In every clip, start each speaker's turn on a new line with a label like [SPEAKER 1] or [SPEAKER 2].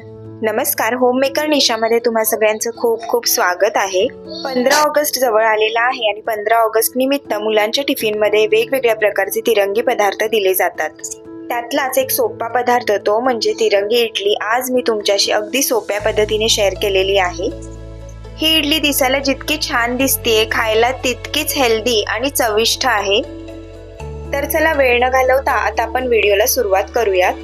[SPEAKER 1] नमस्कार होममेकर निशामध्ये तुम्हा सगळ्यांचं खूप खूप स्वागत आहे. पंधरा ऑगस्ट जवळ आलेला आहे आणि पंधरा ऑगस्ट निमित्त मुलांच्या टिफिनमध्ये वेगवेगळ्या प्रकारचे तिरंगी पदार्थ दिले जातात. त्यातलाच एक सोपा पदार्थ तो म्हणजे तिरंगी इडली. आज मी तुमच्याशी अगदी सोप्या पद्धतीने शेअर केलेली आहे. ही इडली दिसायला जितकी छान दिसते खायला तितकीच हेल्दी आणि चविष्ट आहे. तर चला वेळ न घालवता आता आपण व्हिडिओला सुरुवात करूयात.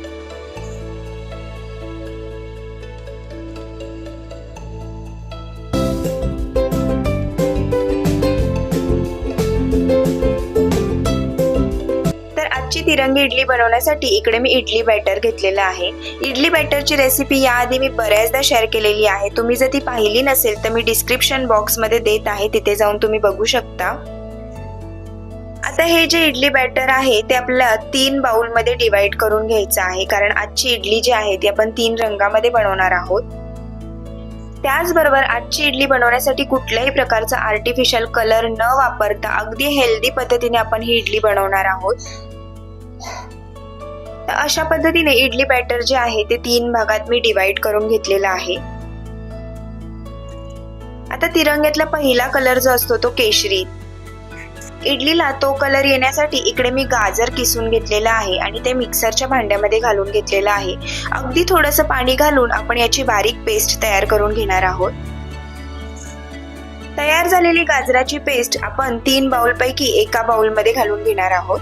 [SPEAKER 1] तिरंगी इडली बनवण्यासाठी इकडे मी इडली बॅटर घेतलेलं आहे. इडली बॅटरची रेसिपी याआधी मी बऱ्याचदा शेअर केलेली आहे. तुम्ही जर ती पाहिली नसेल तर मी डिस्क्रिप्शन बॉक्समध्ये देत आहे. तिथे जाऊन तुम्ही बघू शकता. आता हे जे इडली बॅटर आहे ते आपल्याला तीन बाउलमध्ये डिवाइड करून घ्यायचं आहे. कारण आजची इडली जी आहे ती आपण तीन रंगामध्ये बनवणार आहोत. त्याचबरोबर आजची इडली बनवण्यासाठी कुठल्याही प्रकारचा आर्टिफिशियल कलर न वापरता अगदी हेल्दी पद्धतीने आपण ही इडली बनवणार आहोत. तर अशा पद्धतीने इडली बॅटर जे आहे ते तीन भागात मी डिवाइड करून घेतलेला आहे. आता तिरंग्यातला पहिला कलर जो असतो तो केशरी. इडलीला तो कलर येण्यासाठी इकडे मी गाजर किसून घेतलेला आहे आणि ते मिक्सरच्या भांड्यामध्ये घालून घेतलेलं आहे. अगदी थोडंसं पाणी घालून आपण याची बारीक पेस्ट तयार करून घेणार आहोत. तयार झालेली गाजराची पेस्ट आपण तीन बाउल पैकी एका बाउलमध्ये घालून घेणार आहोत.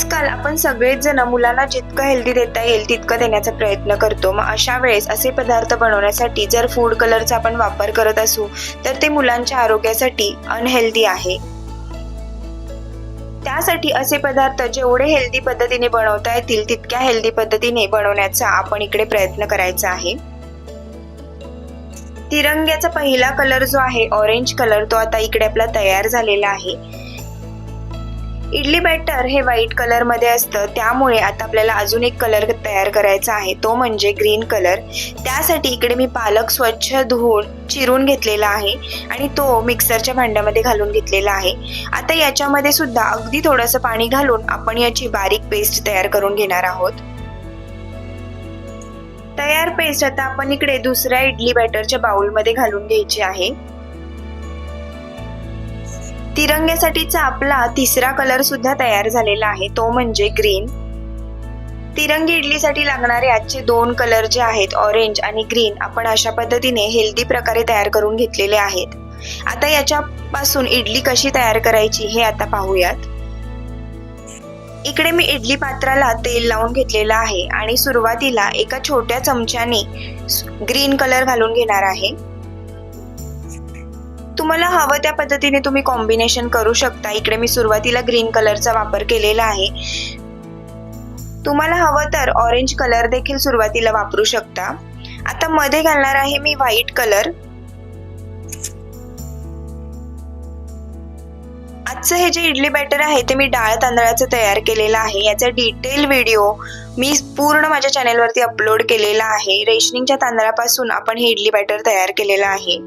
[SPEAKER 1] आजकाल आपण सगळेच जण मुलांना जितकं हेल्दी देता येईल तितकं देण्याचा प्रयत्न करतो. मग अशा वेळेस असे पदार्थ बनवण्यासाठी जर फूड कलरचा आपण वापर करत असू तर ते मुलांच्या आरोग्यासाठी अनहेल्दी आहे. त्यासाठी असे पदार्थ जेवढे हेल्दी पद्धतीने बनवता येतील तितक्या हेल्दी पद्धतीने बनवण्याचा आपण इकडे प्रयत्न करायचा आहे. तिरंग्याचा पहिला कलर जो आहे ऑरेंज कलर तो आता इकडे आपला तयार झालेला आहे. इडली बॅटर हे व्हाईट कलरमध्ये असतं. त्यामुळे आता आपल्याला अजून एक कलर तयार करायचा आहे. तो म्हणजे ग्रीन कलर. त्यासाठी इकडे मी पालक स्वच्छ धुवून चिरून घेतलेला आहे आणि तो मिक्सरच्या भांड्यामध्ये घालून घेतलेला आहे. आता याच्यामध्ये सुद्धा अगदी थोडंसं पाणी घालून आपण याची बारीक पेस्ट तयार करून घेणार आहोत. तयार पेस्ट आता आपण इकडे दुसऱ्या इडली बॅटरच्या बाउलमध्ये घालून घ्यायची आहे. तिरंग्यासाठीचा आपला तिसरा कलर सुद्धा तयार झालेला आहे. तो म्हणजे ग्रीन तिरंगी इडलीसाठी लागणारे आजचे दोन कलर जे आहेत ऑरेंज आणि ग्रीन आपण अशा पद्धतीने हेल्दी प्रकारे तयार करून घेतलेले आहेत. आता याच्यापासून इडली कशी तयार करायची हे आता पाहूयात. इकडे मी इडली पात्राला तेल लावून घेतलेलं आहे आणि सुरुवातीला एका छोट्या चमच्याने ग्रीन कलर घालून घेणार आहे. तुम्हाला हवं त्या पद्धतीने तुम्ही कॉम्बिनेशन करू शकता. इकडे मी सुरुवातीला ग्रीन कलरचा वापर केलेला आहे. तुम्हाला हवं तर ऑरेंज कलर देखील सुरुवातीला वापरू शकता. आता मध्ये घालणार आहे मी व्हाईट कलर आजचं हे जे इडली बॅटर आहे ते मी डाळ तांदळाचं तयार केलेलं आहे. याचा डिटेल व्हिडिओ मी पूर्ण माझ्या चॅनेलवरती अपलोड केलेला आहे. रेशनिंगच्या तांदळापासून आपण हे इडली बॅटर तयार केलेलं आहे.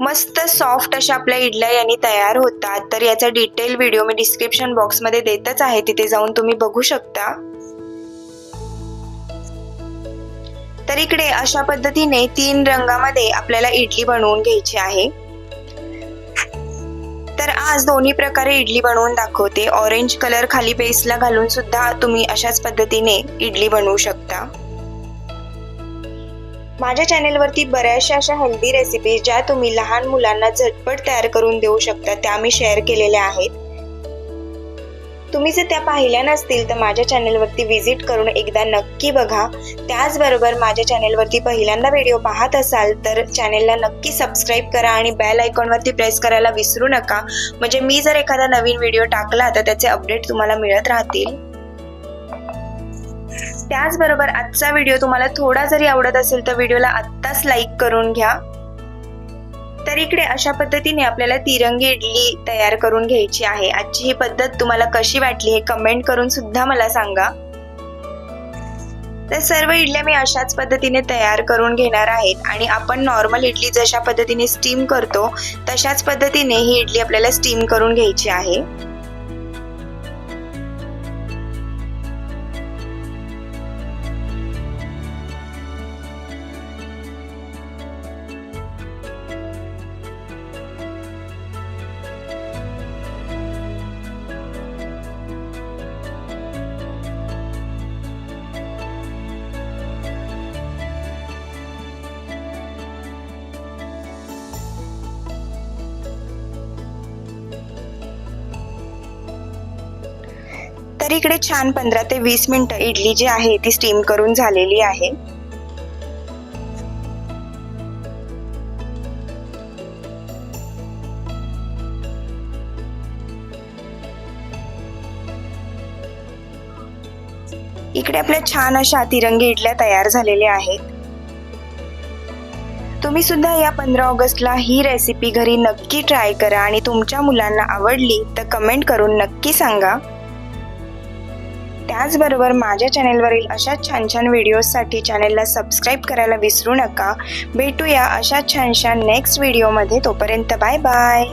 [SPEAKER 1] मस्त सॉफ्ट अशा आपल्या इडल्या यांनी तयार होतात. तर याचा डिटेल व्हिडिओ मी डिस्क्रिप्शन बॉक्समध्ये देतच आहे. तिथे जाऊन तुम्ही बघू शकता. तर इकडे अशा पद्धतीने तीन रंगामध्ये आपल्याला इडली बनवून घ्यायची आहे. तर आज दोन्ही प्रकारे इडली बनवून दाखवते. ऑरेंज कलर खाली बेसला घालून सुद्धा तुम्ही अशाच पद्धतीने इडली बनवू शकता. माझ्या चॅनेलवरती बऱ्याचशा अशा हेल्दी रेसिपीज ज्या तुम्ही लहान मुलांना झटपट तयार करून देऊ शकता त्या मी शेअर केलेल्या आहेत. तुम्ही जर त्या पाहिल्या नसतील तर माझ्या चॅनेलवरती व्हिजिट करून एकदा नक्की बघा. त्याचबरोबर माझ्या चॅनेलवरती पहिल्यांदा व्हिडिओ पाहत असाल तर चॅनेलला नक्की सबस्क्राईब करा आणि बेल आयकॉनवरती प्रेस करायला विसरू नका. म्हणजे मी जर एखादा नवीन व्हिडिओ टाकला तर त्याचे अपडेट तुम्हाला मिळत राहतील. त्याचबरोबर आजचा व्हिडिओ तुम्हाला थोडा जरी आवडत असेल तर व्हिडिओला आत्ताच लाईक करून घ्या. तर इकडे अशा पद्धतीने आपल्याला तिरंगी इडली तयार करून घ्यायची आहे. आजची ही पद्धत तुम्हाला कशी वाटली हे कमेंट करून सुद्धा मला सांगा. तर सर्व इडल्या मी अशाच पद्धतीने तयार करून घेणार आहेत. आणि आपण नॉर्मल इडली जशा पद्धतीने स्टीम करतो तशाच पद्धतीने ही इडली आपल्याला स्टीम करून घ्यायची आहे. तर इकडे छान पंधरा ते वीस मिनिटं इडली जी आहे ती स्टीम करून झालेली आहे. इकडे आपल्या छान अशा तिरंगी इडल्या तयार झालेल्या आहेत. तुम्ही सुद्धा या पंधरा ऑगस्टला ही रेसिपी घरी नक्की ट्राय करा आणि तुमच्या मुलांना आवडली तर कमेंट करून नक्की सांगा. त्याचबरोबर माझ्या चॅनेलवरील अशा छान छान व्हिडिओजसाठी चॅनेलला सबस्क्राईब करायला विसरू नका. भेटूया अशा छान छान नेक्स्ट व्हिडिओमध्ये तोपर्यंत बाय बाय.